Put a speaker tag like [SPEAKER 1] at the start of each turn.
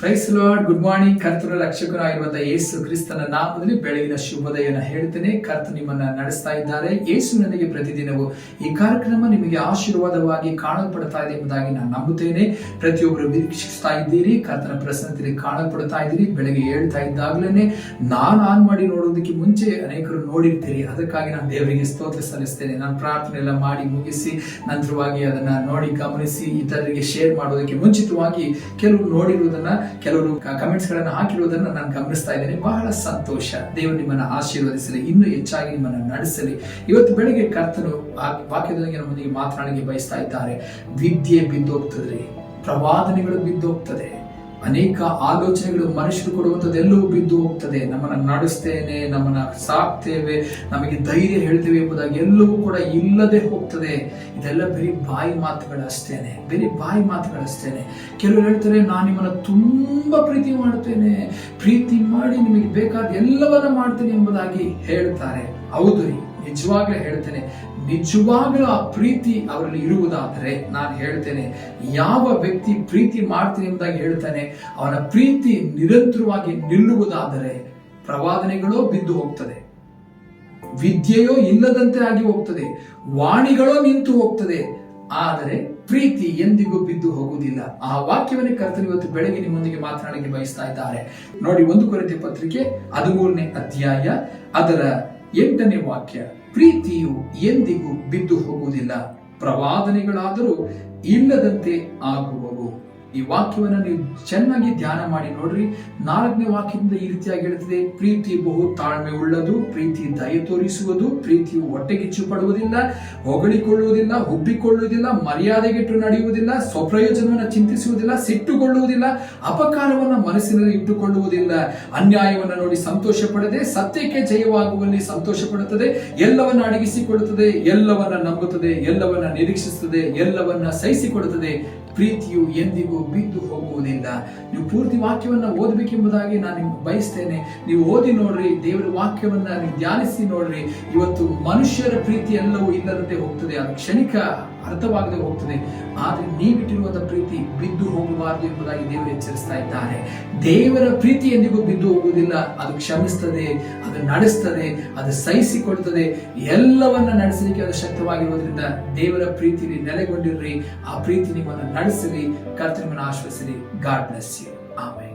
[SPEAKER 1] Price lord good morning ಕರ್ತನ ರಕ್ಷಕರಾಗಿರುವಂತಹ ಯೇಸು ಕ್ರಿಸ್ತನ ನಾಮದಲ್ಲಿ ಬೆಳಗಿನ ಶುಭೋದಯನ ಹೇಳ್ತೇನೆ. ಕರ್ತ ನಿಮ್ಮನ್ನ ನಡೆಸ್ತಾ ಇದ್ದಾರೆ. ಯೇಸು ನನಗೆ ಪ್ರತಿದಿನವೂ ಈ ಕಾರ್ಯಕ್ರಮ ನಿಮಗೆ ಆಶೀರ್ವಾದವಾಗಿ ಕಾಣಲ್ಪಡ್ತಾ ಇದೆ ಎಂಬುದಾಗಿ ನಾನು ನಂಬುತ್ತೇನೆ. ಪ್ರತಿಯೊಬ್ಬರು ವೀಕ್ಷಿಸ್ತಾ ಇದ್ದೀರಿ. ಕರ್ತನ ಪ್ರಸನ್ನತೆಯಲ್ಲಿ ಕಾಣಲ್ಪಡ್ತಾ ಇದ್ದೀರಿ. ಬೆಳಗ್ಗೆ ಹೇಳ್ತಾ ಇದ್ದಾಗಲೇ ನಾನು ಆನ್ ಮಾಡಿ ನೋಡೋದಕ್ಕೆ ಮುಂಚೆ ಅನೇಕರು ನೋಡಿರ್ತೀರಿ. ಅದಕ್ಕಾಗಿ ನಾನು ದೇವರಿಗೆ ಸ್ತೋತ್ರ ಸಲ್ಲಿಸ್ತೇನೆ. ನಾನು ಪ್ರಾರ್ಥನೆ ಎಲ್ಲ ಮಾಡಿ ಮುಗಿಸಿ, ನಂತರವಾಗಿ ಅದನ್ನ ನೋಡಿ ಗಮನಿಸಿ, ಇತರರಿಗೆ ಶೇರ್ ಮಾಡೋದಕ್ಕೆ ಮುಂಚಿತವಾಗಿ ಕೆಲವರು ನೋಡಿರುವುದನ್ನ ಕೆಲವರು ಕಮೆಂಟ್ಸ್ಗಳನ್ನು ಹಾಕಿರುವುದನ್ನು ನಾನು ಗಮನಿಸ್ತಾ ಇದ್ದೇನೆ. ಬಹಳ ಸಂತೋಷ. ದೇವರು ನಿಮ್ಮನ್ನ ಆಶೀರ್ವದಿಸಲಿ, ಇನ್ನೂ ಹೆಚ್ಚಾಗಿ ನಿಮ್ಮನ್ನ ನಡೆಸಲಿ. ಇವತ್ತು ಬೆಳಿಗ್ಗೆ ಕರ್ತನು ವಾಕ್ಯದೊಳಗೆ ನಮ್ಮೊಂದಿಗೆ ಮಾತನಾಡಿಗೆ ಬಯಸ್ತಾ ಇದ್ದಾರೆ. ವಿದ್ಯೆ ಬಿದ್ದೋಗ್ತದೆ ಪ್ರವಾದನೆಗಳು ಬಿದ್ದೋಗ್ತದೆ. ಅನೇಕ ಆಲೋಚನೆಗಳು ಮನುಷ್ಯರು ಕೊಡುವಂಥದ್ದೆಲ್ಲವೂ ಬಿದ್ದು ಹೋಗ್ತದೆ. ನಮ್ಮನ್ನ ನಡೆಸ್ತೇನೆ, ನಮ್ಮನ್ನ ಸಾಕ್ತೇವೆ, ನಮಗೆ ಧೈರ್ಯ ಹೇಳ್ತೇವೆ ಎಂಬುದಾಗಿ ಎಲ್ಲವೂ ಕೂಡ ಇಲ್ಲದೆ ಹೋಗ್ತದೆ. ಇದೆಲ್ಲ ಬರೀ ಬಾಯಿ ಮಾತುಗಳಷ್ಟೇನೆ ಬರೀ ಬಾಯಿ ಮಾತುಗಳಷ್ಟೇನೆ ಕೆಲವರು ಹೇಳ್ತಾರೆ, ನಾನು ನಿಮ್ಮನ್ನ ತುಂಬಾ ಪ್ರೀತಿ ಮಾಡುತ್ತೇನೆ. ಪ್ರೀತಿ ಮಾಡಿ ನಿಮಗೆ ಬೇಕಾದ ಎಲ್ಲವನ್ನ ಮಾಡ್ತೇನೆ ಎಂಬುದಾಗಿ ಹೇಳ್ತಾರೆ. ಹೌದು ರೀ ನಿಜವಾಗ್ಲೂ ಹೇಳ್ತೇನೆ. ನಿಜವಾಗ್ಲೂ ಆ ಪ್ರೀತಿ ಅವರಲ್ಲಿ ಇರುವುದಾದರೆ ನಾನು ಹೇಳ್ತೇನೆ, ಯಾವ ವ್ಯಕ್ತಿ ಪ್ರೀತಿ ಮಾಡ್ತೀನಿ ಎಂಬುದಾಗಿ ಹೇಳ್ತಾನೆ, ಅವನ ಪ್ರೀತಿ ನಿರಂತರವಾಗಿ ನಿಲ್ಲುವುದಾದರೆ ಪ್ರವಾದನೆಗಳೋ ಬಿದ್ದು ಹೋಗ್ತದೆ. ವಿದ್ಯೆಯೋ ಇಲ್ಲದಂತೆ ಆಗಿ ಹೋಗ್ತದೆ. ವಾಣಿಗಳೋ ನಿಂತು ಹೋಗ್ತದೆ. ಆದರೆ ಪ್ರೀತಿ ಎಂದಿಗೂ ಬಿದ್ದು ಹೋಗುವುದಿಲ್ಲ. ಆ ವಾಕ್ಯವನ್ನೇ ಕರ್ತನ ಇವತ್ತು ಬೆಳಗ್ಗೆ ನಿಮ್ಮೊಂದಿಗೆ ಮಾತನಾಡಲಿಕ್ಕೆ ಬಯಸ್ತಾ ಇದ್ದಾರೆ. ನೋಡಿ, ಒಂದು ಕೊರತೆ ಪತ್ರಿಕೆ ಹದಿಮೂರನೇ ಅಧ್ಯಾಯ, ಅದರ ಎಂಟನೇ ವಾಕ್ಯ ಪ್ರೀತಿಯು ಎಂದಿಗೂ ಬಿದ್ದು ಹೋಗುವುದಿಲ್ಲ. ಪ್ರವಾದನೆಗಳಾದರೂ ಇಲ್ಲದಂತೆ ಆಗುವವು. ಈ ವಾಕ್ಯವನ್ನು ನೀವು ಚೆನ್ನಾಗಿ ಧ್ಯಾನ ಮಾಡಿ ನೋಡ್ರಿ. ನಾಲ್ಕನೇ ವಾಕ್ಯದಿಂದ ಈ ರೀತಿಯಾಗಿ ಹೇಳುತ್ತದೆ ಪ್ರೀತಿ ಬಹು ತಾಳ್ಮೆ ಉಳ್ಳದು, ಪ್ರೀತಿ ದಯ ತೋರಿಸುವುದು ಪ್ರೀತಿಯು ಹೊಟ್ಟೆಗಿಚ್ಚು ಪಡುವುದಿಲ್ಲ ಹೊಗಳಿಕೊಳ್ಳುವುದಿಲ್ಲ, ಹುಬ್ಬಿಕೊಳ್ಳುವುದಿಲ್ಲ, ಮರ್ಯಾದೆಗಿಟ್ಟು ನಡೆಯುವುದಿಲ್ಲ, ಸ್ವಪ್ರಯೋಜನವನ್ನು ಚಿಂತಿಸುವುದಿಲ್ಲ ಸಿಟ್ಟುಗೊಳ್ಳುವುದಿಲ್ಲ ಅಪಕಾರವನ್ನ ಮನಸ್ಸಿನಲ್ಲಿ ಇಟ್ಟುಕೊಳ್ಳುವುದಿಲ್ಲ. ಅನ್ಯಾಯವನ್ನ ನೋಡಿ ಸಂತೋಷ ಪಡದೆ ಸತ್ಯಕ್ಕೆ ಜಯವಾಗುವಲ್ಲಿ ಸಂತೋಷ ಪಡುತ್ತದೆ ಎಲ್ಲವನ್ನ ಅಡಗಿಸಿಕೊಳ್ಳುತ್ತದೆ ಎಲ್ಲವನ್ನ ನಂಬುತ್ತದೆ, ಎಲ್ಲವನ್ನ ನಿರೀಕ್ಷಿಸುತ್ತದೆ, ಎಲ್ಲವನ್ನ ಸಹಿಸಿಕೊಡುತ್ತದೆ. ಪ್ರೀತಿಯು ಎಂದಿಗೂ ಬಿದ್ದು ಹೋಗುವುದಿಲ್ಲ ನೀವು ಪೂರ್ತಿ ವಾಕ್ಯವನ್ನ ಓದಬೇಕೆಂಬುದಾಗಿ ನಾನು ನಿಮ್ಗೆ ಬಯಸ್ತೇನೆ. ನೀವು ಓದಿ ನೋಡ್ರಿ, ದೇವರ ವಾಕ್ಯವನ್ನ ನೀವು ಧ್ಯಾನಿಸಿ ನೋಡ್ರಿ. ಇವತ್ತು ಮನುಷ್ಯರ ಪ್ರೀತಿ ಎಲ್ಲವೂ ಇಲ್ಲದಂತೆ ಹೋಗ್ತದೆ. ಅದು ಕ್ಷಣಿಕ ಅರ್ಥವಾಗದೆ ಹೋಗ್ತದೆ. ಆದರೆ ನೀವಿಟ್ಟಿರುವಂತಹ ಪ್ರೀತಿ ಬಿದ್ದು ಹೋಗಬಾರದು ಎಂಬುದಾಗಿ ದೇವರು ಎಚ್ಚರಿಸ್ತಾ ಇದ್ದಾರೆ. ದೇವರ ಪ್ರೀತಿ ಎಂದಿಗೂ ಬಿದ್ದು ಹೋಗುವುದಿಲ್ಲ. ಅದು ಕ್ಷಮಿಸ್ತದೆ, ಅದು ನಡೆಸ್ತದೆ, ಅದು ಸಹಿಸಿಕೊಳ್ತದೆ. ಎಲ್ಲವನ್ನ ನಡೆಸಲಿಕ್ಕೆ ಅದು ಶಕ್ತವಾಗಿರುವುದರಿಂದ ದೇವರ ಪ್ರೀತಿಯಲ್ಲಿ ನೆಲೆಗೊಂಡಿರ್ರಿ. ಆ ಪ್ರೀತಿ ನಿಮ್ಮನ್ನು ನಡೆಸಲಿ. ಕರ್ತನ ನಿಮ್ಮನ್ನು ಆಶ್ವಸಿರಿ. God bless you. ಆಮೇಲೆ